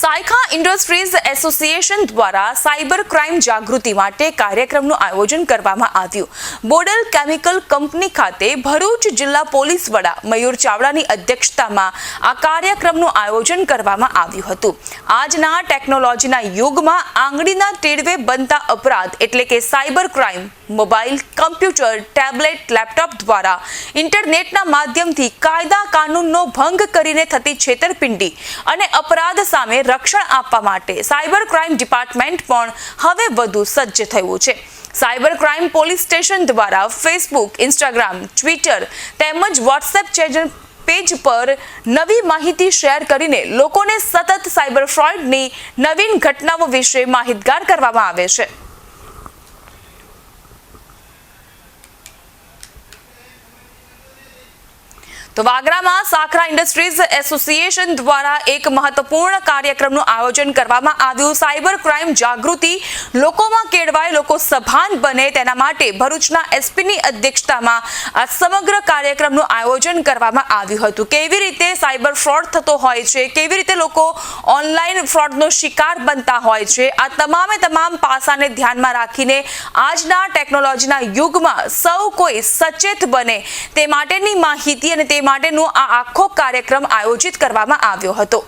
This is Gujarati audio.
સાયખા ઇન્ડસ્ટ્રીઝ એસોસિએશન દ્વારા સાયબર ક્રાઇમ જાગૃતિ માટે કાર્યક્રમનું આયોજન કરવામાં આવ્યું. બોડલ કેમિકલ કંપની ખાતે ભરૂચ જિલ્લા પોલીસ વડા મયુર ચાવડાની અધ્યક્ષતામાં આ કાર્યક્રમનું આયોજન કરવામાં આવ્યું હતું. આજના ટેકનોલોજીના યુગમાં આંગળીના ટેડવે બનતા અપરાધ એટલે કે cyber crime mobile computer, tablet, laptop દ્વારા ઇન્ટરનેટના માધ્યમથી કાયદા કાનૂનનો ભંગ કરીને થતી છેતરપિંડી અને અપરાધ સામે રક્ષણ આપવા માટે સાયબર ક્રાઇમ ડિપાર્ટમેન્ટ પણ હવે વધુ સજ્જ થયું છે. સાયબર ક્રાઇમ પોલીસ સ્ટેશન દ્વારા ફેસબુક, ઇન્સ્ટાગ્રામ, ટ્વિટર તેમજ વોટ્સએપ ચેનલ પેજ પર નવી માહિતી શેર કરીને લોકોને સતત સાયબર ફ્રોડની નવીન ઘટનાઓ વિશે માહિતગાર કરવામાં આવે છે. તો વાગરામાં સાખરા ઇન્ડસ્ટ્રીઝ એસોસિએશન દ્વારા એક મહત્વપૂર્ણ કાર્યક્રમનું આયોજન કરવામાં આવ્યું. સાયબર ક્રાઇમ જાગૃતિ લોકોમાં કેળવાય, લોકો સભાન બને તેના માટે ભરૂચના એસપીની અધ્યક્ષતામાં આ સમગ્ર કાર્યક્રમનું આયોજન કરવામાં આવ્યું હતું. કેવી રીતે સાયબર ફ્રોડ થતો હોય છે, કેવી રીતે લોકો ઓનલાઈન ફ્રોડનો શિકાર બનતા હોય છે, આ તમામે તમામ પાસાને ધ્યાનમાં રાખીને આજના ટેકનોલોજીના યુગમાં સૌ કોઈ સચેત બને તે માટેની માહિતી અને તે માટેનો આ આખો કાર્યક્રમ આયોજિત કરવામાં આવ્યો હતો.